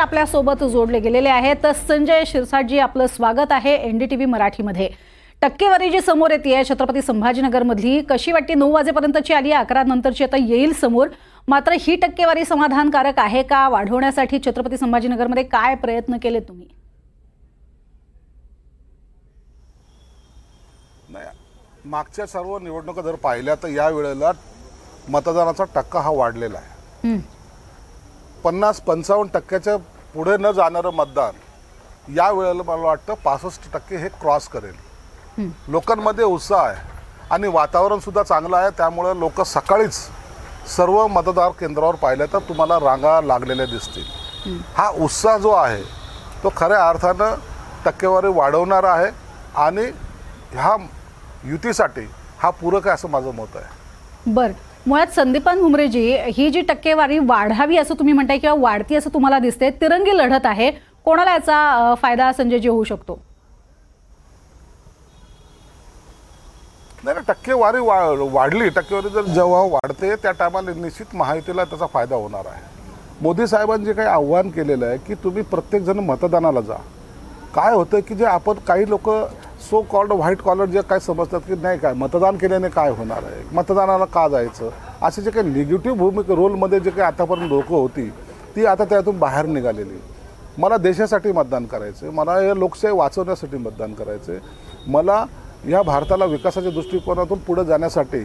आपल्यासोबत जोडले गेलेले आहेत. संजय शिरसाटजी आपलं स्वागत आहे एनडीटीव्ही मराठीमध्ये. टक्केवारी जी समोर येते छत्रपती संभाजीनगरमधली. कशी वाटते? नऊ वाजेपर्यंतची आली आहे अकरा नंतरची आता येईल समोर. मात्र ही टक्केवारी समाधानकारक आहे का? वाढवण्यासाठी छत्रपती संभाजीनगरमध्ये काय प्रयत्न केले तुम्ही? मागच्या सर्व निवडणुका जर पाहिल्या तर या वेळेला मतदानाचा टक्का हा वाढलेला आहे. पन्नास पंचावन्न टक्क्याच्या पुढे न जाणारं मतदान या वेळेला मला वाटतं पासष्ट टक्के हे क्रॉस करेल. लोकांमध्ये उत्साह आहे आणि वातावरण सुद्धा चांगलं आहे. त्यामुळे लोक सकाळीच सर्व मतदार केंद्रावर पाहिलं तर तुम्हाला रांगा लागलेल्या दिसतील. हा उत्साह जो आहे तो खऱ्या अर्थानं टक्केवारी वाढवणारा आहे आणि ह्या युतीसाठी हा पूरक आहे असं माझं मत आहे. बर. मुळात संदीपान भुमरेजी ही जी टक्केवारी वाढावी असं तुम्ही म्हणताय किंवा वाढती असं तुम्हाला दिसते तिरंगी लढत आहे. कोणाला याचा फायदा संजयजी होऊ शकतो? नाही नाही, टक्केवारी वा वाढली. टक्केवारी जर जेव्हा वाढते त्या टायमाला निश्चित महायुतीला त्याचा फायदा होणार आहे. मोदी साहेबांनी जे काही आव्हान केलेलं आहे की तुम्ही प्रत्येकजण मतदानाला जा. काय होतं की जे आपण काही लोक सो कॉल्ड व्हाईट कॉलर जे काय समजतात की नाही काय मतदान केल्याने काय होणार आहे? मतदानाला का जायचं? असे जे काही निगेटिव्ह भूमिका रोलमध्ये जे काही आतापर्यंत लोकं होती ती आता त्यातून बाहेर निघालेली. मला देशासाठी मतदान करायचं आहे मला हे लोकशाही वाचवण्यासाठी मतदान करायचं आहे मला या भारताला विकासाच्या दृष्टिकोनातून पुढे जाण्यासाठी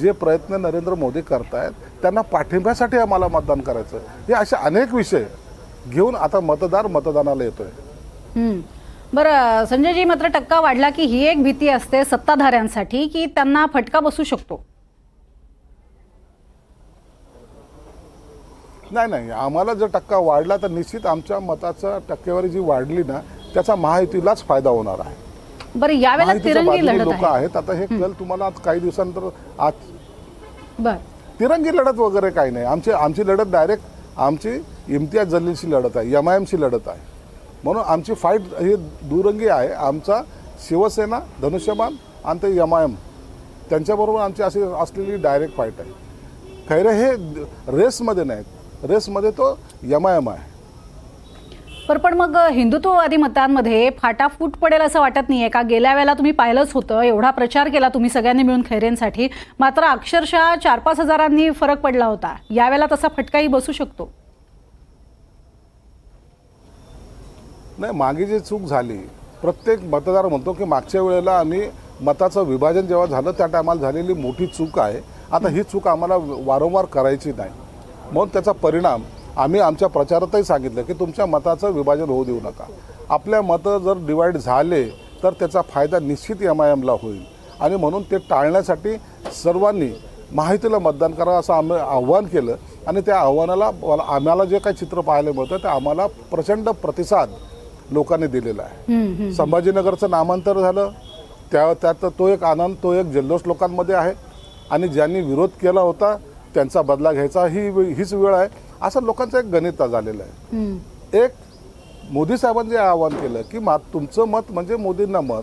जे प्रयत्न नरेंद्र मोदी करतायत त्यांना पाठिंब्यासाठी आम्हाला मतदान करायचं हे असे अनेक विषय घेऊन आता मतदार मतदानाला येतोय. बरं संजयजी मात्र टक्का वाढला की ही एक भीती असते सत्ताधाऱ्यांसाठी की त्यांना फटका बसू शकतो. नाही नाही आम्हाला जर टक्का वाढला तर निश्चित आमच्या मताचा टक्केवारी जी वाढली ना त्याचा महायुतीलाच फायदा होणार आहे. बरं यावेळेला लोक आहे. आहेत. आता हे कल तुम्हाला काही दिवसानंतर आज बर. तिरंगी लढत वगैरे काही नाही. आमची आमची लढत डायरेक्ट आमची इम्तियाज जलीलची लढत आहे एम आय एमची लढत आहे. म्हणून आमची फाईट ही दुरंगी आहे. आमचा शिवसेना धनुष्यबाण आणि ते एम आय एम त्यांच्याबरोबर आमची अशी असलेली डायरेक्ट फाईट आहे. खैरे हे रेसमध्ये नाहीत. रेसमध्ये तो एम आय एम आहे. पर पण मग हिंदुत्ववादी मतांमध्ये फाटाफूट पडेल असं वाटत नाहीये का? गेल्या वेळेला तुम्ही पाहिलंच होतं. एवढा प्रचार केला तुम्ही सगळ्यांनी मिळून खैरेंसाठी. मात्र अक्षरशः चार पाच हजारांनी फरक पडला होता. यावेळेला तसा फटकाही बसू शकतो. नाही मागे जी चूक झाली प्रत्येक मतदार म्हणतो की मागच्या वेळेला आम्ही मताचं विभाजन जेव्हा झालं त्या टायमाला झालेली मोठी चूक आहे. आता ही चूक आम्हाला वारंवार करायची नाही. म्हणून त्याचा परिणाम आम्ही आमच्या प्रचारातही सांगितलं की तुमच्या मताचं विभाजन होऊ देऊ नका. आपल्या मतं जर डिवाईड झाले तर त्याचा फायदा निश्चित एम आय एमला होईल. आणि म्हणून ते टाळण्यासाठी सर्वांनी माहितीला मतदान करा असं आम्ही आव्हान केलं. आणि त्या आव्हानाला आम्हाला जे काही चित्र पाहायला मिळतं ते आम्हाला प्रचंड प्रतिसाद लोकांनी दिलेला आहे. संभाजीनगरचं नामांतर झालं त्या त्यात तो एक आनंद तो एक जल्लोष लोकांमध्ये आहे. आणि ज्यांनी विरोध केला होता त्यांचा बदला घ्यायचा ही हीच वेळ आहे. असं लोकांचं एक गणित झालेलं आहे. एक मोदी साहेबांनी जे आवाहन केलं की मा तुमचं मत म्हणजे मोदींना मत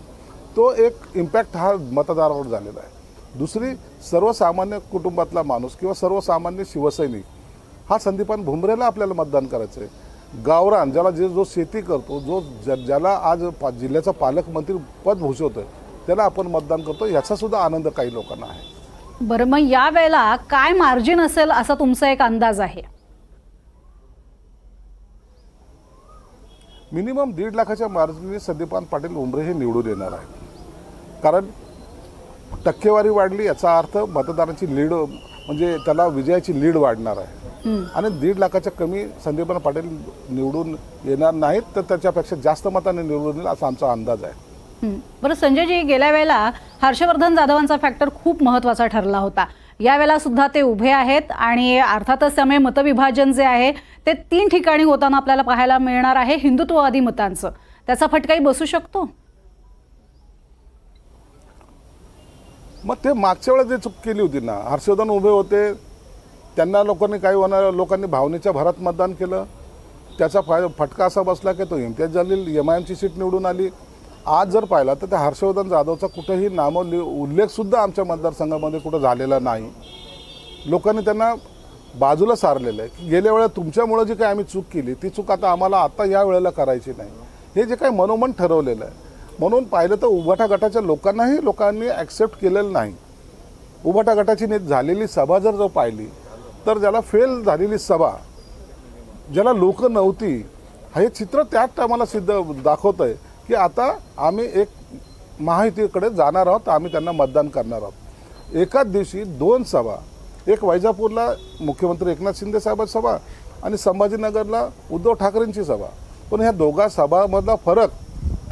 तो एक इम्पॅक्ट हा मतदारावर झालेला आहे. दुसरी सर्वसामान्य कुटुंबातला माणूस किंवा सर्वसामान्य शिवसैनिक हा संदीपान भुमरेला आपल्याला मतदान करायचं आहे गावरान ज्याला जे जो शेती करतो जो ज्या- ज्याला आज पा जिल्ह्याचा पालकमंत्री पद भूषवतोय त्याला आपण मतदान करतो याचा सुद्धा आनंद काही लोकांना आहे. बरं मग या वेळेला काय मार्जिन असेल असा तुमचा एक अंदाज आहे? मिनिमम दीड लाखाच्या मार्जिनने संदीपान पाटील उमरे हे निवडून येणार आहेत. कारण टक्केवारी वाढली याचा अर्थ मतदारांची लीड म्हणजे त्याला विजयाची लीड वाढणार आहे. आणि दीड लाखाच्या कमी संदीपान पाटील निवडून येणार नाहीत तर त्याच्यापेक्षा जास्त मताने निवडून येईल असा आमचा अंदाज आहे. बरं संजयजी गेल्या वेळेला हर्षवर्धन जाधवांचा फॅक्टर खूप महत्त्वाचा ठरला होता. यावेळेला सुद्धा ते उभे आहेत आणि अर्थातच त्यामुळे मतविभाजन जे आहे ते तीन ठिकाणी होताना आपल्याला पाहायला मिळणार आहे हिंदुत्ववादी मतांचं. त्याचा फटकाही बसू शकतो? मग ते मागच्या वेळेस जे चूक केली होती ना हर्षवर्धन उभे होते त्यांना लोकांनी काही होणार? लोकांनी भावनेच्या भरात मतदान केलं. त्याचा फाय फटका असा बसला की तो इम्तियाज जलील एम आय एमची सीट निवडून आली. आज जर पाहिला तर त्या हर्षवर्धन जाधवचा कुठंही नाम उल्लेखसुद्धा आमच्या मतदारसंघामध्ये कुठं झालेला नाही. लोकांनी त्यांना बाजूला सारलेलं आहे. की गेल्या वेळेला तुमच्यामुळं जी काही आम्ही चूक केली ती चूक आता आम्हाला आता या वेळेला करायची नाही. हे जे काही मनोमन ठरवलेलं आहे. म्हणून पाहिलं तर उभाटा गटाच्या लोकांनाही लोकांनी ॲक्सेप्ट केलेलं नाही. उभाटा गटाची झालेली सभा जर जो पाहिली तर ज्याला फेल झालेली सभा ज्याला लोक नव्हती हे चित्र त्याच टायमाला सिद्ध दाखवत आहे की आता आम्ही एक महायुतीकडे जाणार आहोत आम्ही त्यांना मतदान करणार आहोत. एकाच दिवशी दोन सभा एक वैजापूरला मुख्यमंत्री एकनाथ शिंदे साहेबांची सभा आणि संभाजीनगरला उद्धव ठाकरेंची सभा. पण ह्या दोघा सभामधला फरक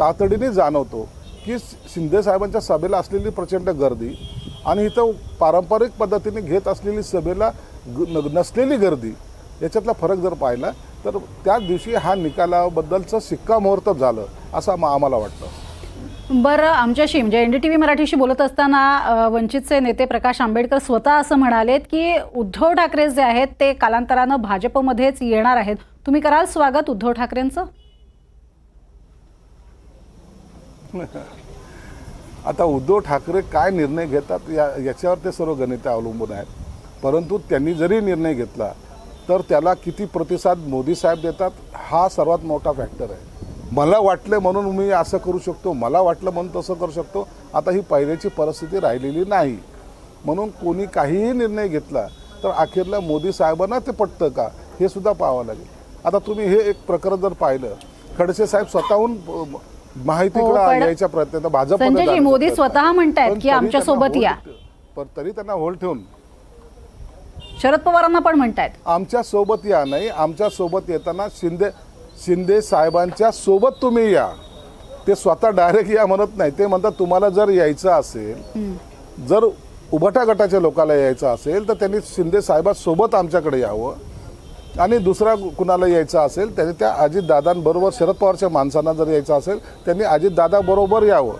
तातडीने जाणवतो की शिंदे साहेबांच्या सभेला असलेली प्रचंड गर्दी आणि इथं पारंपरिक पद्धतीने घेत असलेली सभेला ग- नसलेली गर्दी याच्यातला फरक जर पाहिला तर त्याच दिवशी हा निकालाबद्दलचं शिक्कामोर्तब झालं असं आम- आम्हाला वाटतं. बरं आमच्याशी म्हणजे एन डी टी व्ही मराठीशी बोलत असताना वंचितचे नेते प्रकाश आंबेडकर स्वतः असं म्हणालेत की उद्धव ठाकरे जे आहेत ते कालांतरानं भाजपमध्येच येणार आहेत. तुम्ही कराल स्वागत उद्धव ठाकरेंचं? आता उद्धव ठाकरे काय निर्णय घेतात या याच्यावर ते सर्व गणिते अवलंबून आहेत. परंतु त्यांनी जरी निर्णय घेतला तर त्याला किती प्रतिसाद मोदी साहेब देतात हा सर्वात मोठा फॅक्टर आहे. मला वाटलं म्हणून मी असं करू शकतो मला वाटलं म्हणून तसं करू शकतो आता ही पहिल्याची परिस्थिती राहिलेली नाही. म्हणून कोणी काहीही निर्णय घेतला तर अखेरला मोदी साहेबांना ते पटतं का हे सुद्धा पाहावं लागेल. आता तुम्ही हे एक प्रकरण जर पाहिलं खडसे साहेब स्वतःहून माहितीकडे हो, यायच्या प्रयत्न भाजप मोदी स्वतः म्हणतायत की आमच्यासोबत या. पण तरी त्यांना होल्ड ठेवून शरद पवारांना पण म्हणतायत. आमच्यासोबत या नाही आमच्यासोबत येताना शिंदे शिंदे साहेबांच्या सोबत तुम्ही या. ते स्वतः डायरेक्ट या म्हणत नाही ते म्हणतात तुम्हाला जर यायचं असेल जर उभटा गटाच्या लोकांना यायचं असेल तर त्यांनी शिंदे साहेबांसोबत आमच्याकडे यावं. आणि दुसरा कुणाला यायचं असेल त्यांनी त्या अजितदादांबरोबर शरद पवारच्या माणसांना जर यायचं असेल त्यांनी अजितदादाबरोबर यावं.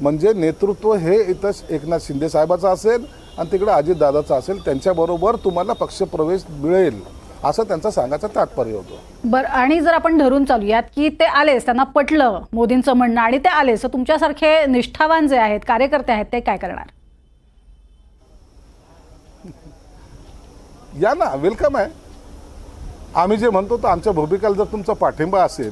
म्हणजे नेतृत्व हे इथं एकनाथ शिंदे साहेबाचं असेल आणि तिकडं अजितदादाचं असेल त्यांच्याबरोबर तुम्हाला पक्षप्रवेश मिळेल असं त्यांचा सांगायचं तात्पर्य होतं. बरं आणि जर आपण धरून चालूयात की ते आलेच त्यांना पटलं मोदींचं म्हणणं आणि ते आलेच तर तुमच्यासारखे निष्ठावान जे आहेत कार्यकर्ते आहेत ते काय करणार? या ना वेलकम आहे. आम्ही जे म्हणतो तर आमच्या भूमिकेला जर तुमचा पाठिंबा असेल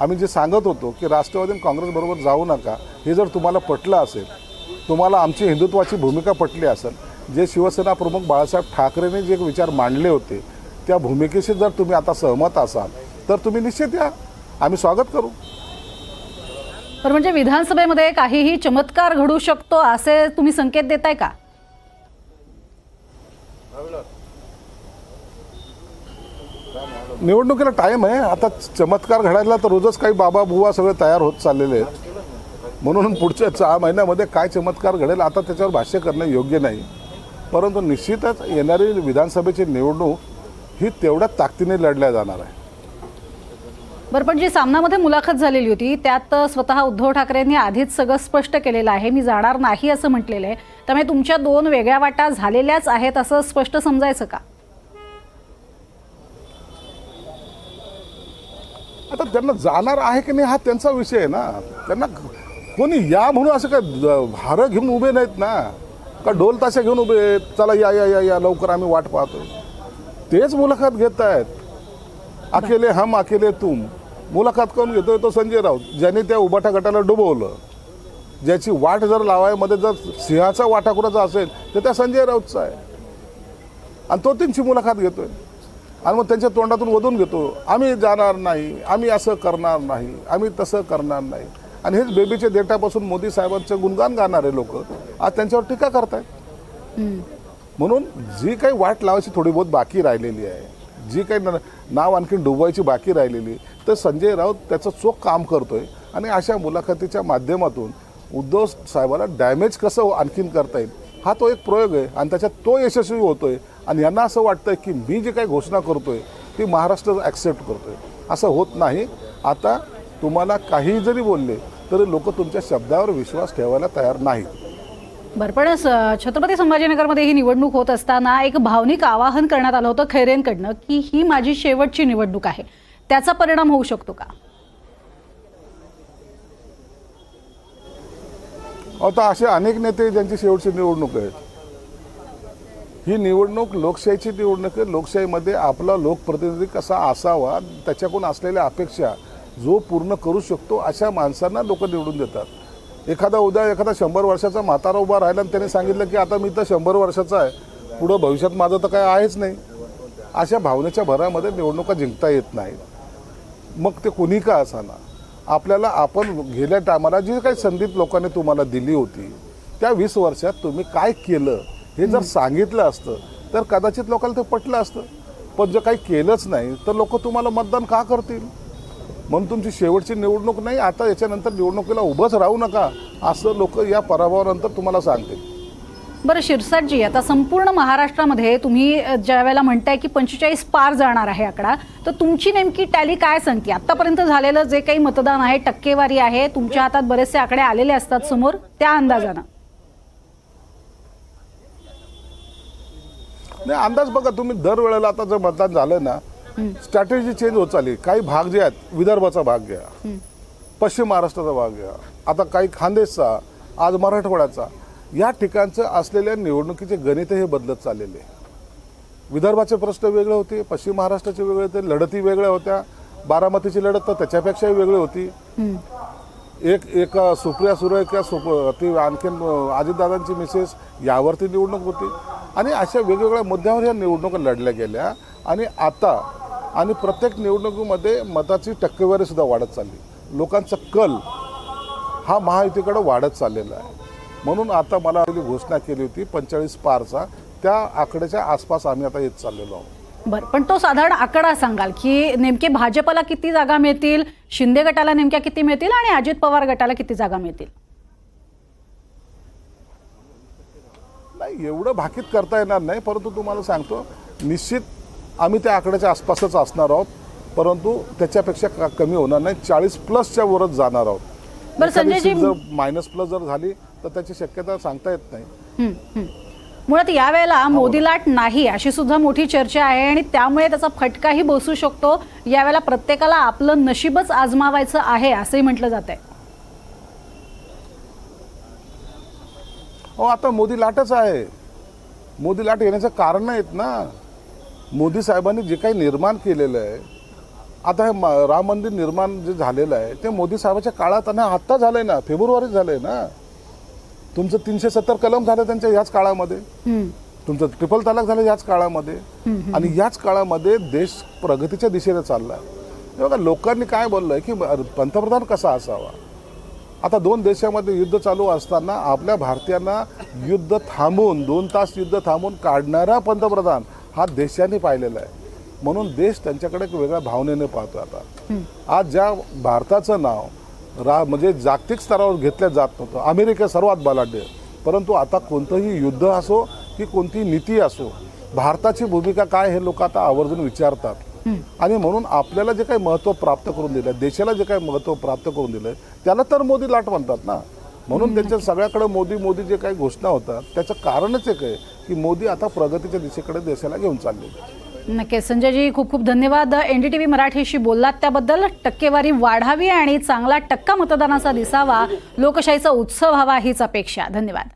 आम्ही जे सांगत होतो की राष्ट्रवादी काँग्रेसबरोबर जाऊ नका हे जर तुम्हाला पटलं असेल तुम्हाला आमची हिंदुत्वाची भूमिका पटली असेल जे शिवसेना प्रमुख बाळासाहेब ठाकरेंनी जे विचार मांडले होते त्या भूमिकेशी जर तुम्ही आता सहमत असाल तर तुम्ही निश्चित या. आम्ही स्वागत करू. तर म्हणजे विधानसभेमध्ये काहीही चमत्कार घडू शकतो असे तुम्ही संकेत देताय का? निवडणुकीला टाईम आहे. आता चमत्कार घडायला तर रोजच काही बाबा बुवा सगळे तयार होत चाललेले आहेत. म्हणून पुढच्या सहा महिन्यामध्ये काय चमत्कार घडेल आता त्याच्यावर भाष्य करणं योग्य नाही. परंतु निश्चितच येणारी विधानसभेची निवडणूक ही तेवढ्या ताकदीने लढल्या जाणार आहे. बरं पण जी सामनामध्ये मुलाखत झालेली होती त्यात स्वतः उद्धव ठाकरेंनी आधीच सगळं स्पष्ट केलेलं आहे मी जाणार नाही असं म्हटलेलं आहे. त्यामुळे तुमच्या दोन वेगळ्या वाटा झालेल्याच आहेत असं स्पष्ट समजायचं का? आता त्यांना जाणार आहे की नाही हा त्यांचा विषय आहे ना. त्यांना कोणी या म्हणून असं काय हार घेऊन उभे नाहीत ना. का ढोल ताशा घेऊन उभे आहेत? चला या या या या लवकर आम्ही वाट पाहतो तेच मुलाखत घेत आहेत अकेले हम अकेले तुम. मुलाखत करून घेतोय तो संजय राऊत. ज्याने त्या उबाटा गटाला डुबवलं. ज्याची वाट जर लावायमध्ये जर सिंहाचा वाटा कुणाचा असेल तर त्या संजय राऊतचा आहे. आणि तो त्यांची मुलाखत घेतोय. आणि मग त्यांच्या तोंडातून वधून घेतो. आम्ही जाणार नाही आम्ही असं करणार नाही आम्ही तसं करणार नाही. आणि हेच बेबीच्या देठापासून मोदी साहेबांचं गुणगान गाणारे लोक आज त्यांच्यावर टीका करतायत. म्हणून जी काही वाट लावायची थोडी बहुत बाकी राहिलेली आहे जी काही न- नाव आणखी डुबवायची बाकी राहिलेली तर संजय राऊत त्याचं चोख काम करतोय आणि अशा मुलाखतीच्या माध्यमातून उद्धव साहेबाला डॅमेज कसं आणखीन करता येईल हा तो एक प्रयोग आहे आणि त्याच्यात तो यशस्वी होतोय आणि यांना असं वाटतंय की मी जी काही घोषणा करतोय ती महाराष्ट्र ॲक्सेप्ट करतोय. असं होत नाही. आता तुम्हाला काही जरी बोलले तरी लोक तुमच्या शब्दावर विश्वास ठेवायला तयार नाहीत. बरं पण छत्रपती संभाजीनगरमध्ये ही निवडणूक होत असताना एक भावनिक आवाहन करण्यात आलं होतं खैरेंकडनं की ही माझी शेवटची निवडणूक आहे. त्याचा परिणाम होऊ शकतो का? आता असे अनेक नेते ज्यांची शेवटची निवडणूक आहे. ही निवडणूक लोकशाहीची निवडणूक आहे. लोकशाहीमध्ये आपला लोकप्रतिनिधी कसा असावा त्याच्याकडून असलेल्या अपेक्षा जो पूर्ण करू शकतो अशा माणसांना लोक निवडून देतात. एखादा उद्या एखादा शंभर वर्षाचा म्हातारा उभा राहिला आणि त्याने सांगितलं की आता मी तर शंभर वर्षाचा आहे पुढं भविष्यात माझं तर काय आहेच नाही. अशा भावनेच्या भरामध्ये निवडणुका जिंकता येत नाहीत. मग ते कुणी का असाना? आपल्याला आपण गेल्या टायमाला जी काही संधी लोकांनी तुम्हाला दिली होती त्या वीस वर्षात तुम्ही काय केलं हे जर सांगितलं असतं तर कदाचित लोकांना ते पटलं असतं. पण जर काही केलंच नाही तर लोक तुम्हाला मतदान का करतील? म्हणून तुमची शेवटची निवडणूक नाही आता याच्यानंतर निवडणुकीला उभंच राहू नका असं लोक या पराभवानंतर तुम्हाला सांगतील. बरं शिरसाटजी आता संपूर्ण महाराष्ट्रामध्ये तुम्ही ज्या वेळेला म्हणताय की पंचेचाळीस पार जाणार आहे आकडा तर तुमची नेमकी टॅली काय सांगते? आतापर्यंत झालेलं जे काही मतदान आहे टक्केवारी आहे तुमच्या हातात बरेचसे आकडे आलेले असतात समोर त्या अंदाजानं. नाही अंदाज बघा तुम्ही दरवेळेला आता जर मतदान झालं ना स्ट्रॅटेजी चेंज होत चालली. काही भाग जे आहेत विदर्भाचा भाग घ्या पश्चिम महाराष्ट्राचा भाग घ्या. आता काही खानदेशचा आज मराठवाड्याचा या ठिकाणचं असलेल्या निवडणुकीचे गणित हे बदलत चाललेले. विदर्भाचे प्रश्न वेगळे होते पश्चिम महाराष्ट्राचे वेगळे होते लढती वेगळ्या होत्या. बारामतीची लढत तर त्याच्यापेक्षाही वेगळी होती. एक एक सुप्रिया सुरे किंवा सुप ती आणखीन अजितदादांची मिसेस यावरती निवडणूक होती. आणि अशा वेगवेगळ्या मुद्द्यावर या निवडणुका लढल्या गेल्या. आणि आता आणि प्रत्येक निवडणुकीमध्ये मताची टक्केवारी सुद्धा वाढत चालली. लोकांचा कल हा महायुतीकडे वाढत चाललेला आहे. म्हणून आता मला घोषणा केली होती पंचेचाळीस पारचा. त्या आकड्याच्या आसपास आम्ही आता येत चाललेलो आहोत. बरं पण तो साधारण आकडा सांगाल की नेमके भाजपला किती जागा मिळतील शिंदे गटाला नेमक्या किती मिळतील आणि अजित पवार गटाला किती जागा मिळतील? नाही एवढं भाकीत करता येणार नाही परंतु तुम्हाला सांगतो निश्चित आम्ही त्या आकड्याच्या आसपासच असणार आहोत परंतु त्याच्यापेक्षा कमी होणार नाही. चाळीस प्लसच्या वरच जाणार आहोत. जर मायनस प्लस जर झाली तर त्याची शक्यता सांगता येत नाही. हं, हं. मुळात यावेळेला मोदी लाट नाही अशी सुद्धा मोठी चर्चा आहे आणि त्यामुळे त्याचा फटकाही बसू शकतो. यावेळेला प्रत्येकाला आपलं नशीबच आजमावायचं आहे असंही म्हटलं जात आहे हो आता मोदी लाटच आहे. मोदी लाट येण्याचं कारण आहेत ना. मोदी साहेबांनी जे काही निर्माण केलेलं आहे आता हे राम मंदिर निर्माण जे झालेलं आहे ते मोदी साहेबाच्या काळात आणि आत्ता झालंय ना फेब्रुवारीत झालंय ना. तुमचं तीनशे सत्तर कलम झालं त्यांच्या याच काळामध्ये. तुमचं ट्रिपल तलाक झालं याच काळामध्ये. आणि याच काळामध्ये देश प्रगतीच्या दिशेने चाललाय. हे बघा लोकांनी काय बोललंय की पंतप्रधान कसा असावा? आता दोन देशामध्ये युद्ध चालू असताना आपल्या भारतीयांना युद्ध थांबवून दोन तास युद्ध थांबवून काढणारा पंतप्रधान हा देशाने पाहिलेला आहे. म्हणून देश त्यांच्याकडे एक वेगळ्या भावनेने पाहतो आता. आज ज्या भारताचं नाव रा म्हणजे जागतिक स्तरावर घेतलं जात नव्हतं. अमेरिका सर्वात बलाढ्य. परंतु आता कोणतंही युद्ध असो की कोणती नीती असो भारताची भूमिका काय हे लोक आता आवर्जून विचारतात. आणि म्हणून आपल्याला जे काही महत्त्व प्राप्त करून दिलं देशाला जे काही महत्त्व प्राप्त करून दिलं त्याला तर मोदी लाट म्हणतात ना. म्हणून त्यांच्या सगळ्याकडे मोदी मोदी जे काही घोषणा होतात त्याचं कारणच एक आहे की मोदी आता प्रगतीच्या दिशेकडे देशाला घेऊन चालले. नक्कीच. संजयजी खूप खूप धन्यवाद. एनडीटीव्ही मराठीशी बोललात त्याबद्दल. टक्केवारी वाढावी आणि चांगला टक्का मतदानाचा दिसावा. लोकशाहीचा उत्सव व्हावा हीच अपेक्षा. धन्यवाद.